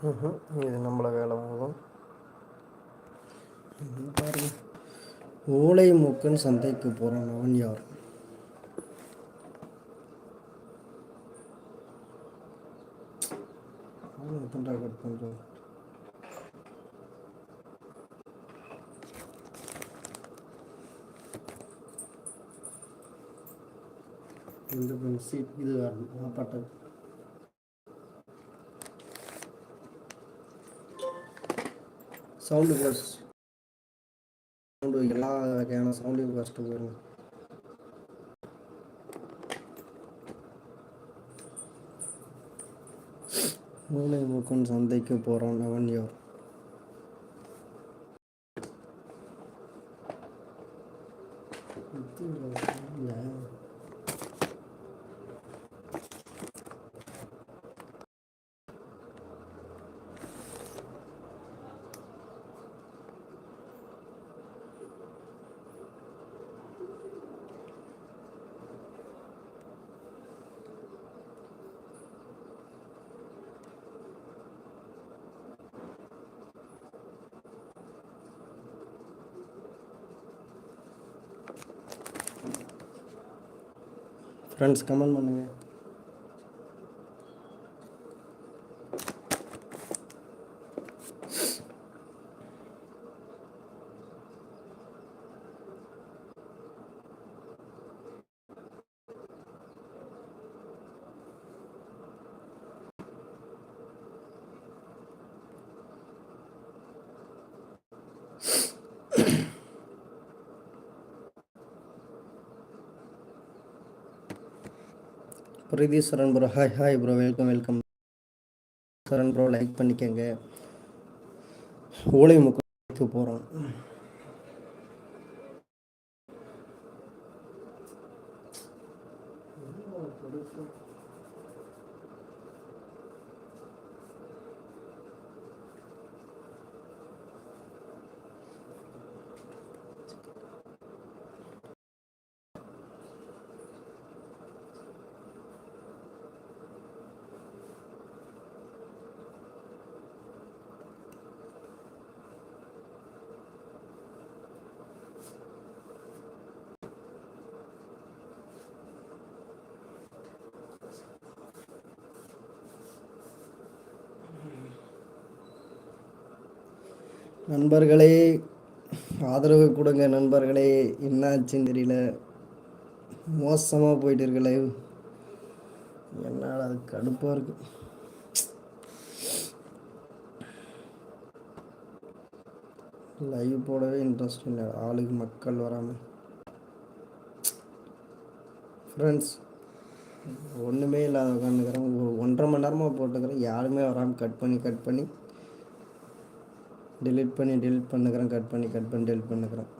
இது நம்மளை வேலை வாங்கும் பாருங்க. ஓலை மூக்கன் சந்தைக்கு போகிறான் அவன் யார்? கட் இந்த சீட் இது வரணும் சவுண்டு ப்ளஸ் சவுண்டு எல்லா வகையான சவுண்டு ஃபஸ்ட்டு வரும் மூளை மூக்கன் சந்தைக்கு போகிறான் அவன் யார் இல்லை ஃப்ரெண்ட்ஸ் கமெண்ட் பண்ணுங்கள் Preethi Charan bro hi hi bro welcome welcome Charan bro like பண்ணிக்கங்க. ஓலை முக்கு போகிறோம் நண்பர்களே ஆதரவு கொடுங்க நண்பர்களே. என்னாச்சுன்னு தெரியல. மோசமாக போயிட்டு இருக்கு லைவ் என்னால் அது கடுப்பாக இருக்கு. லைவ் போடவே இன்ட்ரெஸ்ட் இல்லை. ஆளுக்கு மக்கள் வராமல் ஃப்ரெண்ட்ஸ் ஒன்றுமே இல்லாத உட்காந்துக்கிறேன் ஒரு ஒன்றரை மணி நேரமாக போட்டுக்கிறேன் யாருமே வராமல் கட் பண்ணி கட் பண்ணி. Delete பண்ணி டெலிட் பண்ணுக்கிறேன் கட் பண்ணி கட் பண்ணி டெலிட் பண்ணுக்கிறேன்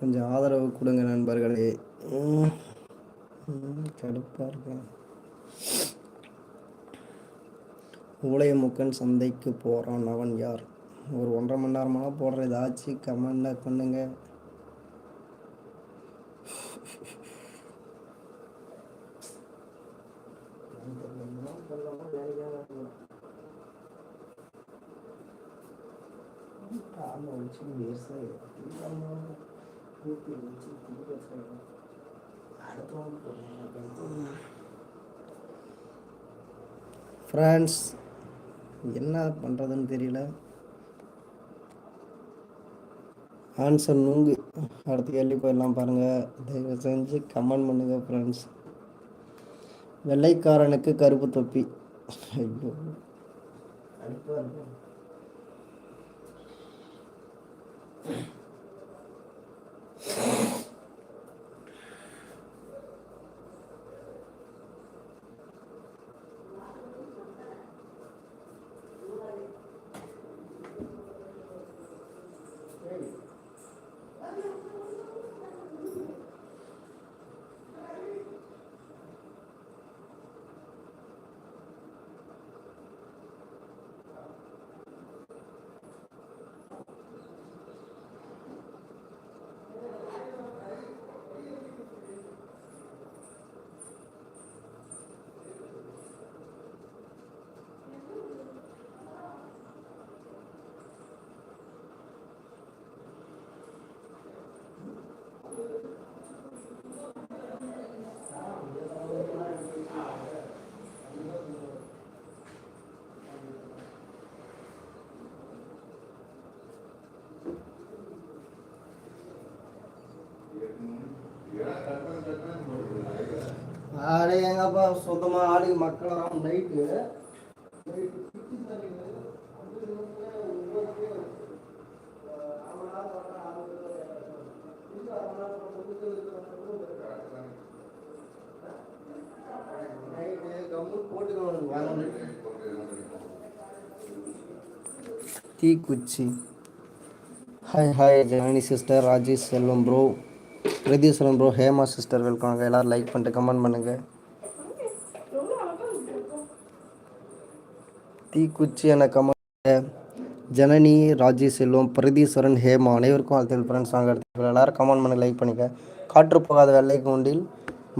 கொஞ்சம் ஆதரவு கொடுங்க நண்பர்களே. கடுப்பாக இருக்கேன் ஊழைய முக்கன் சந்தைக்கு போகிறான் அவன் யார்? ஒரு ஒன்றரை மணி நேரமெல்லாம் போடுற ஏதாச்சும் ஃப்ரெண்ட்ஸ் என்ன பண்ணுறதுன்னு தெரியல. ஆன்சர் நுங்கு. அடுத்த கேள்வி போயிடலாம் பாருங்கள் தயவு செஞ்சு கமெண்ட் பண்ணுங்கள் ஃப்ரெண்ட்ஸ் வெள்ளைக்காரனுக்கு கருப்பு தொப்பி. ஐயோ. கடை எங்கப்பா சொந்தமா ஆளுங்க மக்கள் வராம நைட்டு தீக்குச்சி. Hi hi Janani sister Rajesh Selvam bro Pratheeswaran bro Hema sister welcome எல்லாரும் லைக் பண்ணிட்டு கமெண்ட் பண்ணுங்க. தீக்குச்சி என கமெண்ட் ஜனனி ராஜேஷ் செல்வம் பிரதீஸ்வரன் ஹேமா அனைவருக்கும் வாழ்த்துக்கள் ஃப்ரெண்ட்ஸ் நாங்கள் எடுத்து எல்லாரும் கமெண்ட் பண்ணி லைக் பண்ணிக்க. காற்று போகாத வெள்ளை கூண்டில்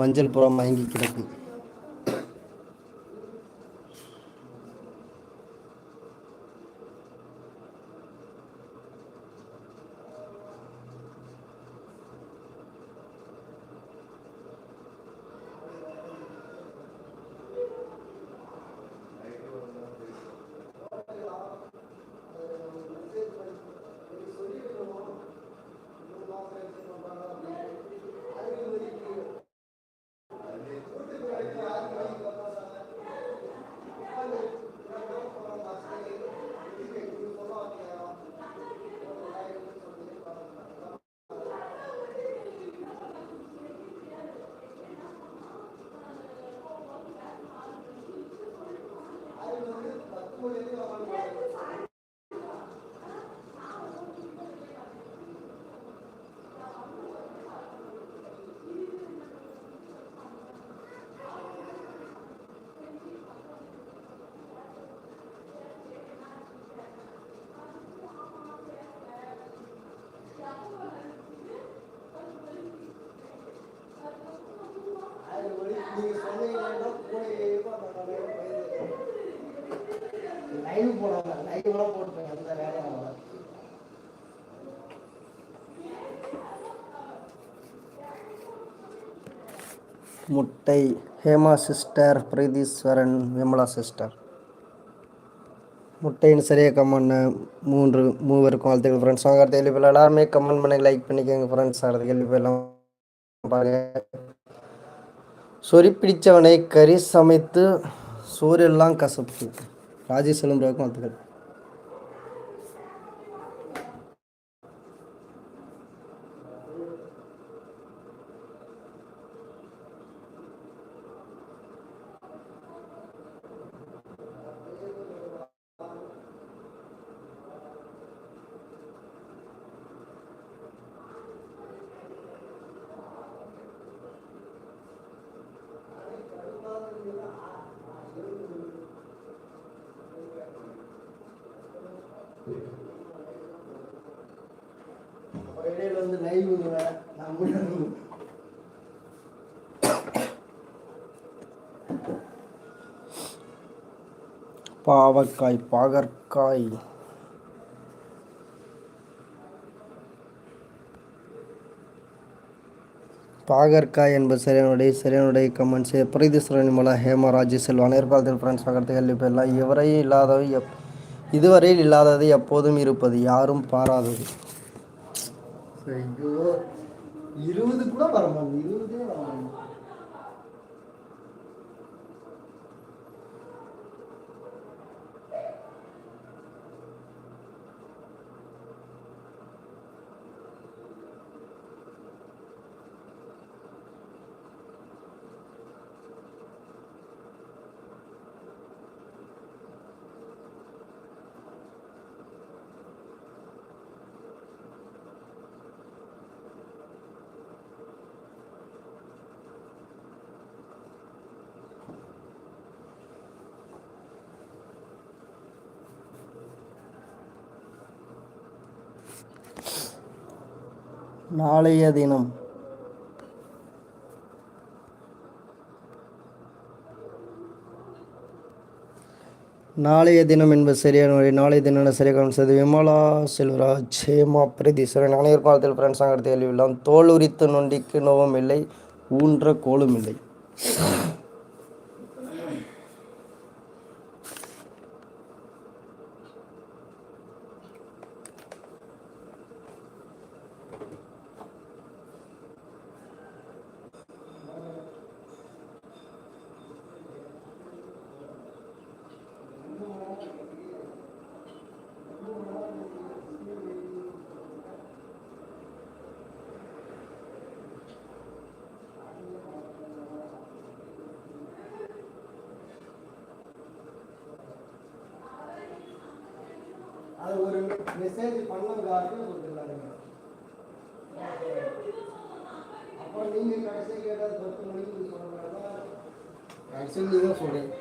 மஞ்சள் புறம் மயங்கி கிடக்கு. லைவ் போடுவாங்க லைவ்லாம் போட்டுருங்க அந்த வேலையை முட்டை ஹேமா சிஸ்டர் பிரதீஸ்வரன் விமலா சிஸ்டர். முட்டைன்னு சரியாக கமெண்ட் மூன்று மூவருக்கும் வாழ்த்துக்கள் ஃப்ரெண்ட்ஸ் வாங்க அடுத்த கேள்வி போய் எல்லாருமே கமெண்ட் பண்ணி லைக் பண்ணிக்கோங்க ஃப்ரெண்ட்ஸ் அடுத்த கேள்வி போயெல்லாம் பாருங்க. சொறி பிடிச்சவனை கறி சமைத்து சோறெல்லாம் கசப்பு. ராஜேஷ் செல்வம் வாழ்த்துக்கள். இடையில வந்து லைவ் நம்ம பாவக்காய் பாகற்காய். பாகற்காய் என்பது சரியானுடைய சரியானுடைய கமெண்ட்ஸ் பிரீதீஸ்வரன் மலா ஹேமா ராஜி செல்வா நேர்காலத்தில் ஃப்ரெண்ட்ஸ் பக்கத்து கல்வி பெறலாம். இவரையும் இல்லாதவை எப் இதுவரையில் இல்லாதது எப்போதும் இருப்பது யாரும் பாராதது. ஐயோ இருபது கூட வரமாட்டேன் இருபதே வரமாட்டேன் நாளைய தினம். நாளைய தினம் என்பது சரியான வழி. நாளைய தினம் சரியாக செய்து விமலா செல்வராஜ். ஹேமா பிரதீஸ்வரன் அனைவர் காலத்தில் ஃப்ரெண்ட்ஸ் அங்கே கேள்வியெல்லாம் தோல் உரித்து நொண்டிக்கு நோவும் இல்லை ஊன்ற கோலும் இல்லை. மெசேஜ் பண்ணுங்க அப்படின்னு அப்புறம் நீங்க கடைசி கேட்டது பத்து மணிக்கு சொன்னீங்கன்னா கடைசி நீங்க சொல்றீங்க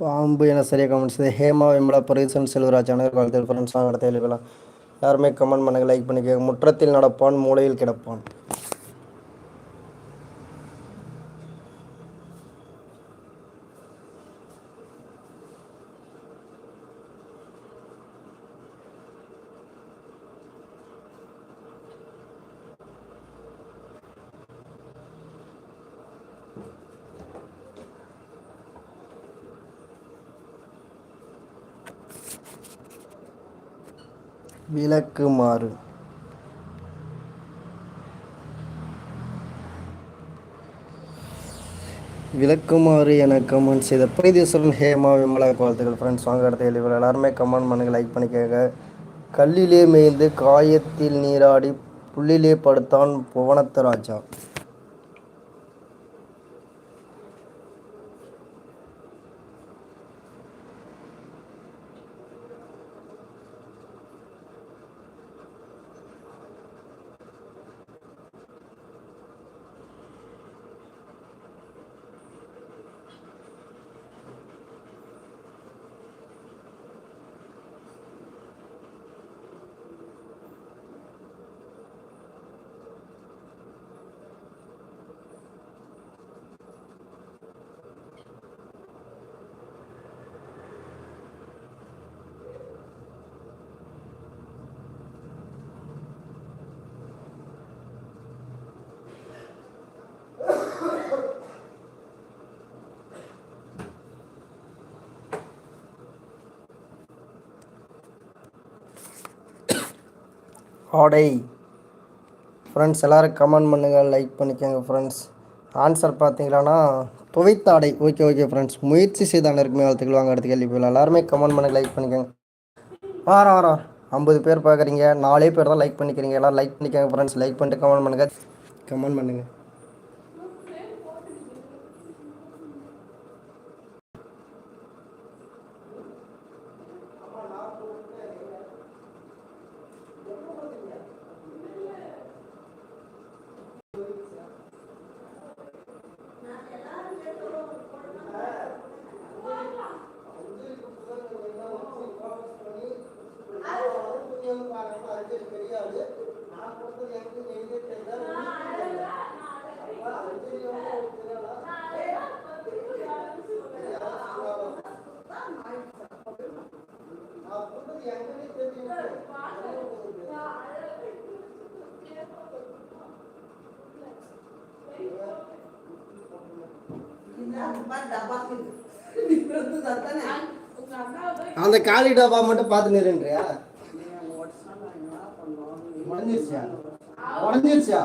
பாம்பு என சரியாக கமெண்ட் செய்து ஹேமா விமலா பரீசன் செல்வராஜ் அனைவர் காலத்தில் ஃப்ரெண்ட்ஸ்லாம் நடத்த எழுதலாம் யாருமே கமெண்ட் பண்ணுங்க லைக் பண்ணிக்க முற்றத்தில் நடப்பான் மூளையில் கிடப்பான். விளக்குமாறு. விளக்குமாறு என கமெண்ட் செய்த பிரீதீஸ்வரன் ஹேமா விமலா வாழ்த்துக்கள் ஃப்ரெண்ட்ஸ் வாங்க இடத்த எழுதிகள் எல்லாருமே கமெண்ட் பண்ணுங்க லைக் பண்ணிக்கங்க கல்லிலே மேய்ந்து காயத்தில் நீராடி புள்ளிலே படுத்தான் புவனத்து ராஜா. ஆடை. ஃப்ரெண்ட்ஸ் எல்லோரும் கமெண்ட் பண்ணுங்கள் லைக் பண்ணிக்கோங்க ஃப்ரெண்ட்ஸ் ஆன்சர் பார்த்தீங்களான்னா துவைத்த ஆடை. ஓகே ஓகே ஃப்ரெண்ட்ஸ் முயற்சி செய்த அனைவருக்குமே வாழ்த்துக்கள். வாங்க அடுத்த கேள்வி போயிடலாம். எல்லாருமே கமெண்ட் பண்ணுங்க லைக் பண்ணிக்கோங்க. வாரம் வாரம் ஐம்பது பேர் பார்க்குறீங்க. நாலே பேர் தான் லைக் பண்ணிக்கிறீங்க. எல்லாம் லைக் பண்ணிக்கோங்க ஃப்ரெண்ட்ஸ் லைக் பண்ணிட்டு கமெண்ட் பண்ணுங்கள் கமெண்ட் பண்ணுங்கள் அந்த காலி டப்பா மட்டும் பார்த்து நிறுன்றியா? உடஞ்சிருச்சியா உடஞ்சிருச்சியா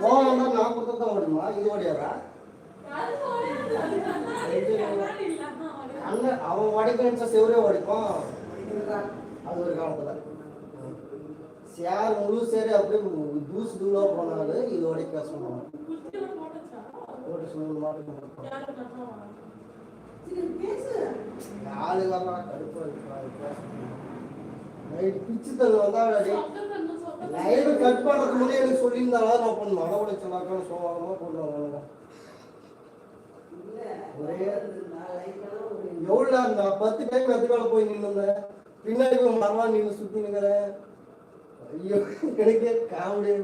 கோவம் தான் நான் கொடுத்தா ஓடுமா இது ஓடியாரா அண்ணன் அவன் உடைக்கணும் செவரே உடைக்கும். அது ஒரு காலத்துல சேர் முழு சேரே அப்படியே தூசு தூளா போனாலும் இது உடைக்க சொன்னாங்க போட்டு சொல்லு மாட்டுக்கு ஆளு வரலாம் பிச்சு தள்ளு வந்தா லைவ் கட் பண்றதுக்கு முன்னே எனக்கு சொல்லியிருந்தாலும் நான் பண்ண மன உடைச்சலாக்கான சோகமாக போடுவாங்க ஒரே எவ்வளோ நான் பத்து டைம் எதுக்கால போய் நின்னுந்தேன் பின்னாடி போய் மரமா நீங்க சுத்தி நிக்கிறேன் ஐயோ எனக்கு காமெடியா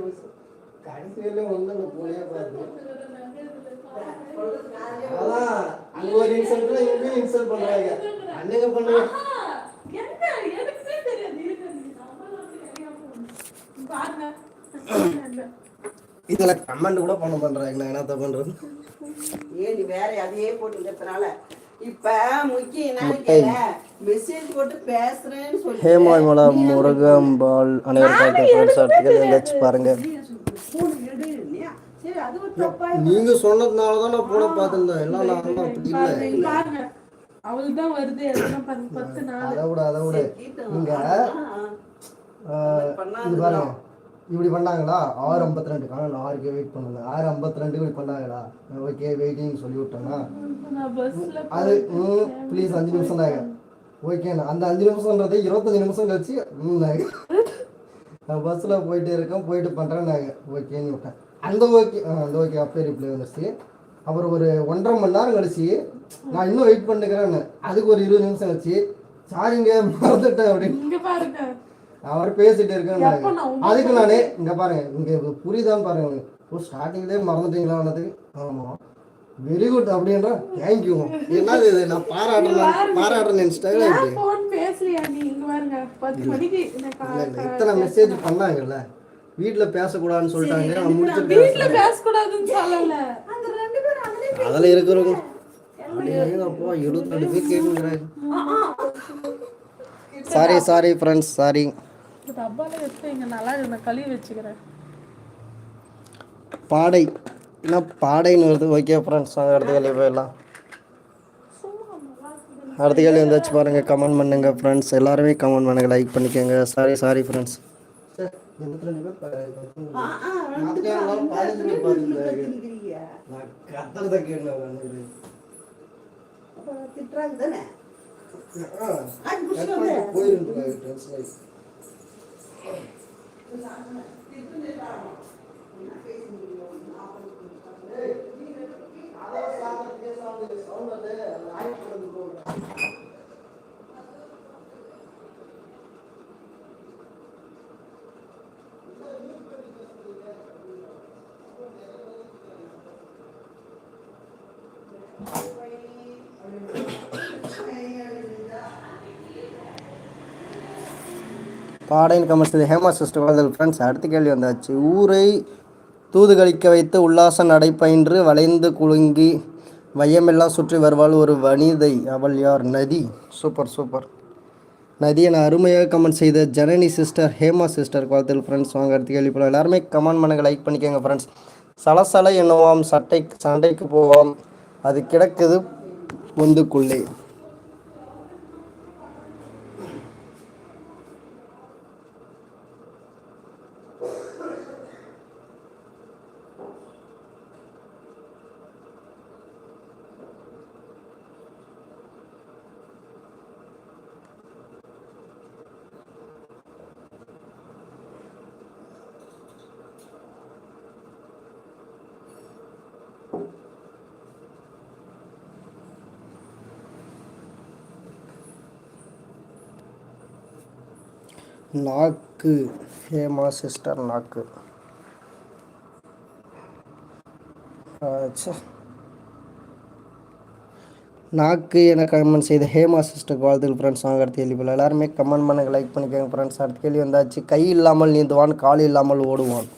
கடைசி வந்து அந்த போலியே பார்த்து. அதான் அங்க ஒரு இன்சல்ட் இங்கேயும் இன்சல்ட் பண்றாங்க. அன்னைக்கு பண்ணுங்க இதுல கமெண்ட் கூட பண்ண பண்றாங்க நான் என்னத்த பண்றது? ஏன் வேற அதையே போட்டுக்கிறதுனால இப்ப. கேள? மெசேஜ் போட்டு பேசுறேன்னு சொல்லி முருகம்பால் பார்த்து ஃப்ரெண்ட்ஸ் ஆர்டிக்கல் எங்கேயாச்சும் பாருங்க. நீங்க சொன்னதுனால தான் நான் போன பார்த்துருந்தேன். எல்லாம் நான் அப்படி இல்லை. பாருங்க, இங்க பாருங்க அவளுக்கு தான் வருது பாருங்க பத்து நாள் அதை விட அதை விட. நீங்க இது பாருங்க. இப்படி பண்ணாங்களா? ஆறு ஐம்பத்தி ரெண்டு நான் ஆறுக்கே வெயிட் பண்ணுங்க ஆறு ஐம்பத்தி ரெண்டு இப்படி பண்ணாங்களா? ஓகே வெயிட்டிங் சொல்லி விட்டேன்னா அது ம் ப்ளீஸ் அஞ்சு நிமிஷம் தாங்க. ஓகேண்ணா அந்த அஞ்சு நிமிஷம்ன்றது இருபத்தஞ்சு நிமிஷம் கழிச்சு ம் நாங்க நான் பஸ்ஸில் போயிட்டு இருக்கேன் போயிட்டு பண்ணுறேன் நாங்கள் ஓகேன்னு விட்டேன். அந்த ஓகே அந்த ஓகே அப்பே ரிப்ளை வந்துருச்சு. அப்புறம் ஒரு ஒன்றரை மணி நேரம் கழிச்சு நான் இன்னும் வெயிட் பண்ணுக்கிறேன்னு. அதுக்கு ஒரு இருபது நிமிஷம் கழிச்சு சாரிங்க மறந்துட்டேன் அப்படின்னு. அவர் பேசிட்டு உங்க அதுக்கு நானே இங்க பாருங்க இங்க புரியுதான்னு பாருங்க. ஓ ஸ்டார்டிங்லேயே மறந்துட்டீங்களான்னது ஆமா. வெரி குட் அப்படின்ற தேங்க்யூ என்னது இது? நான் பாராட்டுறேன் பாராட்டுறேன் இன்ஸ்டாகிராம் ஏன் போன் பேசுறியா நீ? இங்க பாருங்க. மணிக்கு இத்தனை மெசேஜ் பண்ணாங்கல்ல. வீட்ல பேசக்கூடாதுன்னு சொல்லிட்டாங்க. நான் முடிச்சுட்டு வீட்டுல பேசக்கூடாதுன்னு சொல்லல. அந்த ரெண்டு பேரும் அதுலயே அதில் இருக்கிறவங்க பேர் சாரி சாரி ஃப்ரெண்ட்ஸ் சாரி டப்பால எடுத்து இங்க நல்லா இருக்கு நான் கழுவி வச்சுக்கிறேன். பாடை. என்ன பாடைன்னு வருது ஓகே ஃப்ரெண்ட்ஸ் நாங்கள் அடுத்த கேள்வி போயிடலாம். அடுத்த கேள்வி வந்தாச்சு பாருங்க கமெண்ட் பண்ணுங்க ஃப்ரெண்ட்ஸ் எல்லாருமே கமெண்ட் பண்ணுங்க லைக் பண்ணிக்கோங்க. சாரி சாரி ஃப்ரெண்ட்ஸ் ஆ, ஆ, ரெண்டு பேரும் அந்த ரெண்டு பேரும் திட்டுறீங்க. அப்ப திட்டுறாங்க தானே பாடையின் புடிச்சு ஹேமா சிஸ்டர் வாழ்தல் ஃப்ரெண்ட்ஸ் அடுத்த கேள்வி வந்தாச்சு. ஊரை தூதுகளிக்க வைத்து உல்லாச நடைபயின்று வளைந்து குலுங்கி வையமெல்லாம் சுற்றி வருவாள் ஒரு வனிதை. அவள் யார்? நதி. சூப்பர் சூப்பர் நதி என அருமையாக கமெண்ட் செய்த ஜனனி சிஸ்டர் ஹேமா சிஸ்டர் வாழ்த்தல் ஃப்ரெண்ட்ஸ் வாங்க அடுத்த கேள்வி போகலாம் எல்லாருமே கமெண்ட் பண்ணுங்க லைக் பண்ணிக்கோங்க ஃப்ரெண்ட்ஸ் சலசலை என்னவாம் சட்டை சண்டைக்கு போவாம். அது கிடக்குது பொந்துக்குள்ளே நாக்கு. ஹேமா சிஸ்டர் நாக்கு? நாக்கு என கமெண்ட் செய்த ஹேமா சிஸ்டர் வாழ்த்துக்கு ஃப்ரெண்ட்ஸ் வாங்க அடுத்த கேள்வி போல. எல்லாருமே கமெண்ட் பண்ணுங்க லைக் பண்ணிக்கோங்க ஃப்ரெண்ட்ஸ் அடுத்த கேள்வி வந்தாச்சு. கை இல்லாமல் நீந்துவான் கால் இல்லாமல் ஓடுவான்.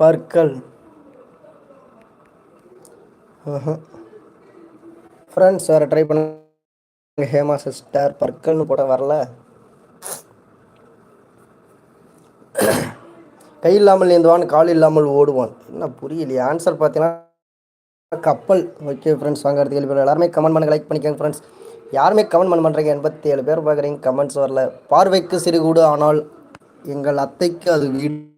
பற்கள். ஃப்ரெண்ட்ஸ் வேறு ட்ரை பண்ண ஹேமா சிஸ்டர் பற்கள்னு போட வரல. கை இல்லாமல் ஏந்துவான் கால் இல்லாமல் ஓடுவான். என்ன புரியலையே? ஆன்சர் பார்த்தீங்கன்னா கப்பல். ஓகே ஃப்ரெண்ட்ஸ் வாங்க அடுத்த கேள்வி எல்லாருமே கமெண்ட் பண்ணுங்க லைக் பண்ணிக்கோங்க ஃப்ரெண்ட்ஸ் யாருமே கமெண்ட் பண்ண பண்ணுறீங்க எண்பத்தி ஏழு பேர் பார்க்குறீங்க. கமெண்ட்ஸ் வரல. பார்வைக்கு சிறுகூடு ஆனால் எங்கள் அத்தைக்கு அது வீடு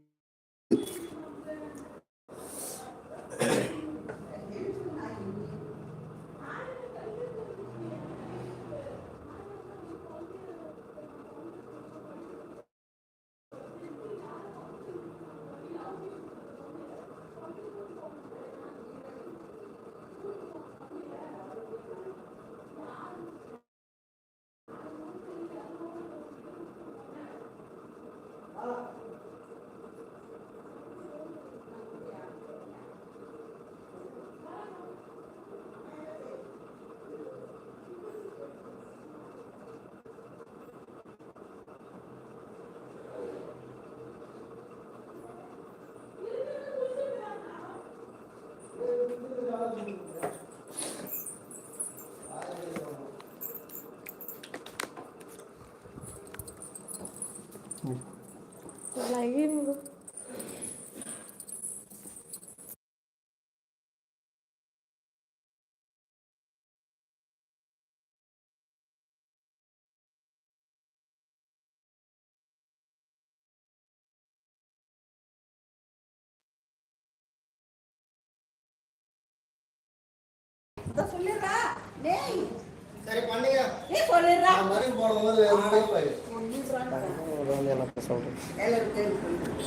그래서 그대로 나가주는 거예요. டேய். சரி பண்ணுங்க நீ சொல்லிடுறா நான் மறுபடியும் போடும்போது சொல்றேன்.